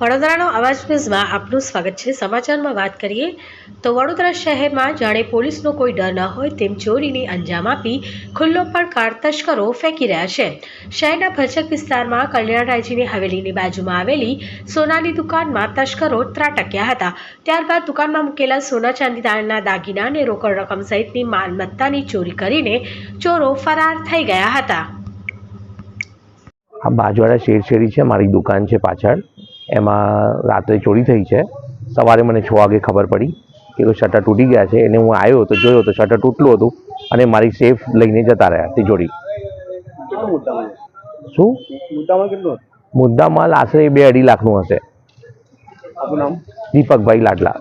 વડોદરાનો અવાજ ન્યૂઝમાં આપનું સ્વાગત છે. સમાચારમાં વાત કરીએ તો વડોદરા શહેરમાં જાણે પોલીસનો કોઈ ડર ન હોય તેમ ચોરીની અંજામ આપી ખુલ્લો પણ કાર તસ્કરો ફેંકી રહ્યા છે. શહેરના ભચક વિસ્તારમાં કલ્યાણરાયજીની હવેલીની બાજુમાં આવેલી સોનાની દુકાનમાં તસ્કરો ત્રાટક્યા હતા. ત્યારબાદ દુકાનમાં મૂકેલા સોના ચાંદીના દાગીના અને રોકડ રકમ સહિતની માલમત્તાની ચોરી કરીને ચોરો ફરાર થઈ ગયા હતા. આ બાજવાડા શેરશેરી છે, મારી દુકાન છે પાછળ. એમાં રાત્રે ચોરી થઈ છે. સવારે મને છ વાગે ખબર પડી કે કોઈ શટર તૂટી ગયા છે. એને હું આવ્યો તો જોયો તો શટર તૂટલું હતું અને મારી સેફ લઈને જતા રહ્યા તિજોરી શું? મુદ્દામાં કેટલો હતો? આશરે બે અઢી લાખનું હશે. દીપકભાઈ લાડલા.